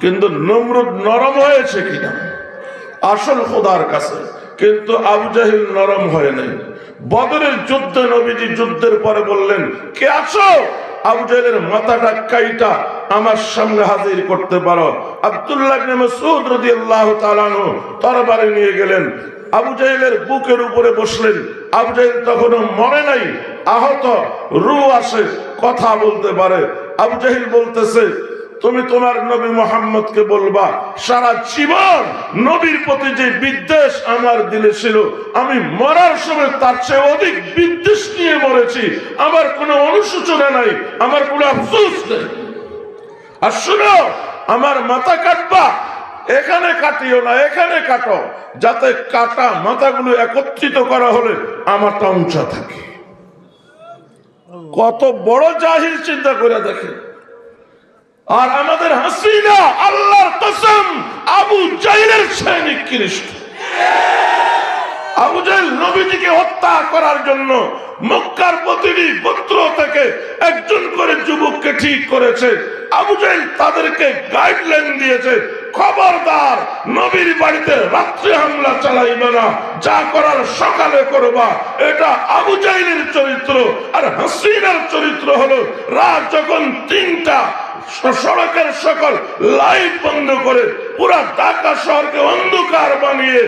কিন্তু নমরুদ নরম হয়েছে কিনা? আসল খোদার কাছে। কিন্তু আবু জাহিল নরম হয় নাই। বদরের যুদ্ধে নবীজি যুদ্ধের পরে বললেন, কে আছো? আবু জাহেলের মাথাটা কাইটা আমার সামনে হাজির করতে পারো। আব্দুল্লাহ মাসউদ রাদিয়াল্লাহু তাআলা তরবারি নিয়ে গেলেন। আবু জাহেলের বুকের উপরে বসলেন। আবু জাহেল তখনও মরে নাই, আহত রু আসে, কথা বলতে পারে। আবু জাহিল বলতেছে তুমি তোমার নবী মোহাম্মদকে বলবা, সারা জীবন নবীর প্রতি যে বিদ্বেষ আমার দিলে ছিল, আমি মরার সময় তার চেয়ে অধিক বিদ্বেষ নিয়ে মরেছি। আমার কোনো অনুশোচনা নাই, আমার কোনো আফসোস নেই। আর শুনো, আমার মাথা কাটবা, এখানে কাটিও না, এখানে কাটো, যাতে কাটা মাথাগুলো একত্রিত করা হলে আমারটা উঁচা থাকে। কত বড় জাহির চিন্তা করে দেখেন আর আমাদের হাসিনা, আল্লাহর কসম, আবু জাহিলের সৈনিক খ্রিস্ট আবু জাহিল নবীজিকে হত্যা করার জন্য মক্কার প্রতিটি গোত্র থেকে একজন করে যুবককে ঠিক করেছে। আবু জাহিল তাদেরকে গাইডলাইন দিয়েছে, খবরদার, নবীর বাড়িতে রাত্রে হামলা চালাইবে না, যা করার সকালে করবা। এটা আবু জাহিলের চরিত্র, আর হাসিনার চরিত্র হলো রাত যখন তিনটা সড়কের সকল লাইট বন্ধ করে পুরা ঢাকা শহরকে অন্ধকার বানিয়ে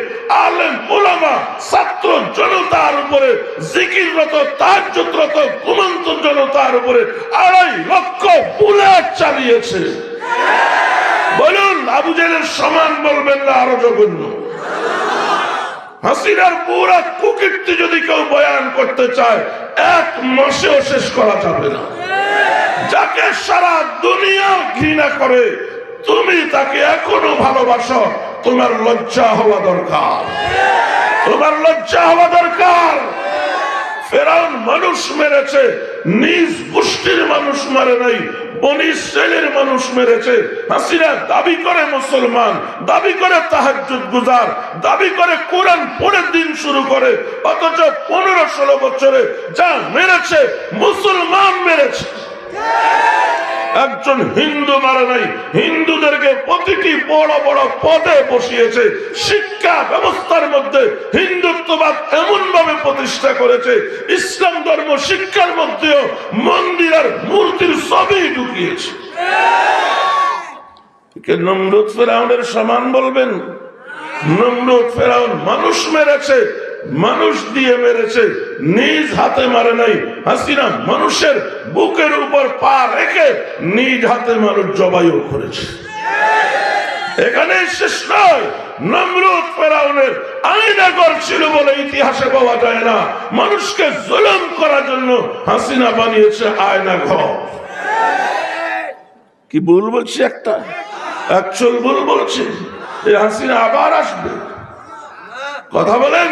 আলেম ওলামা ছাত্র জনতার উপরে জিকিররত, তাজ্জুদরত, ঘুমন্ত জনতার উপরে আড়াই লক্ষ বুলেট চালিয়েছে। বলুন, আবু জেলের সমান বলবেন না আরও জঘন্য? হাসিনার পুরা কুকীর্তি যদি কেউ বয়ান করতে চায়, এক মাসেও শেষ করা যাবে না। যাকে সারা দুনিয়া ঘৃণা করে, তুমি তাকে এখনও ভালোবাসো। তোমার লজ্জা হওয়া দরকার। তোমার লজ্জা হওয়া দরকার। মানুষ মেরেছে, নিজ গোষ্ঠীর মানুষ মারে নাই, বনি ইসরায়েলের মানুষ মেরেছে। হাসিনা দাবি করে মুসলমান, দাবি করে তাহাজ্জুদ গুজার, দাবি করে কোরআন পড়ে দিন শুরু করে, অথচ পনেরো ষোলো বছরে যা মেরেছে, মুসলমান মেরেছে। একজন হিন্দু মারা নাই, হিন্দুদেরকে প্রতিটি বড় বড় পদে বসিয়েছে, শিক্ষা ব্যবস্থার মধ্যে হিন্দুত্ববাদ এমন ভাবে প্রতিষ্ঠা করেছে, ইসলাম ধর্ম শিক্ষার মধ্যেও মন্দির আর মূর্তির সবই ঢুকিয়েছে। নমরুদ ফেরাউনের সমান বলবেন? নমরুদ ফেরাউন মানুষ মেরেছে মানুষ দিয়ে মেরেছে, নিজ হাতে মারে নাই। হাসিনা মানুষের বুকের উপর পা রেখে নিজ হাতে মানুষ জবাইও করেছে। এখানে শেষ নয় ইতিহাসে মানুষকে জুলুম করার জন্য হাসিনা বানিয়েছে আয়না কি একটা? হাসিনা আবার আসবে। কথা বলেন।